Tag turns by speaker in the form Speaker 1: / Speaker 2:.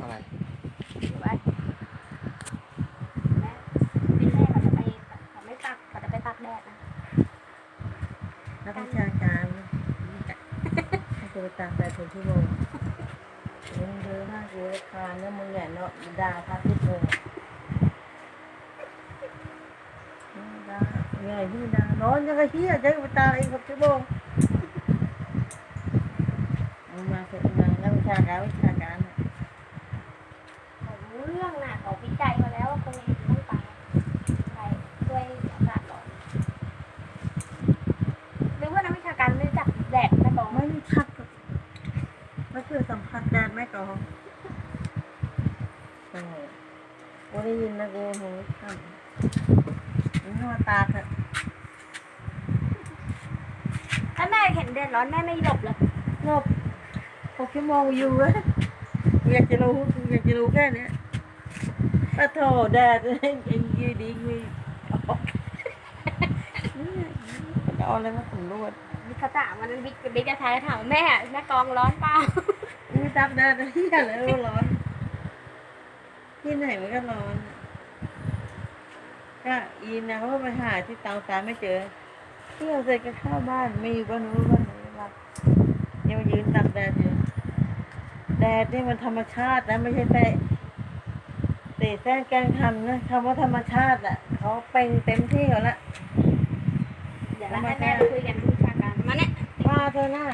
Speaker 1: อะไร
Speaker 2: ถือไว้แม่พี่แม่เขาจะไปเขาไม่ตักเขาจะไปตักแดดนะ
Speaker 3: นักวิชาการให้กูไปตามไปถึงชั่วโมงมึงเดินหน้ากูรำคาญแล้วมึงเนี่ยเนาะด่าพระพิษเลยด่าไงที่ด่านอนยังไงเฮียจะไปตามอีกหกชั่วโมงมึงมาเถอะมานักวิชาการวิชาการน่ะ
Speaker 2: เขารู้เรื่องน่ะเขาวิจัยมาแล้วว่าคนอื่นต้องตายใช่ด้วยอากาศร้อนหรือว่านักวิชาการไม่รู้จักแดดแม่บอก
Speaker 3: ไม่มีชักหรอก ไม่เคยสัมผัสแดดแม่กองใช่กูได้ยินนะกูหูข้ามมึงมาตาเถอะ
Speaker 2: ถ้าแม่เห็นแดดร้อนแม่ไม่หลบเลย
Speaker 3: งบหกชั่วโมงอยู่เว้ยอยากจะรู้อยากจะรู้แค่นี้ปะโถแดดเองยืดดีมีออกจะเอาอะไรมาสำรวจ
Speaker 2: เขาถามมันบิ๊กบิ๊กจะทายถามแม่แม่กองร้อนเปล่า
Speaker 3: ไม่ตับแดดที่อะไรร้อน ที่ไหนมันก็ร้อน ก็อีนะเขาก็ไปหาที่เตาตามไม่เจอเที่ยวเสร็จก็เข้าบ้านไม่อยู่บ้านนู้นบ้านนี้บ้านยังมายืนตักแดดอยู่แดดนี่มันธรรมชาตินะไม่ใช่แต่เตะแท้แกล้งทำนะคำว่าธรรมชาติอะเขาเป็นเต็มที่เขาละ
Speaker 2: เดี๋ยวเราให้แม่ไปคุยกัน
Speaker 3: เธอหน้า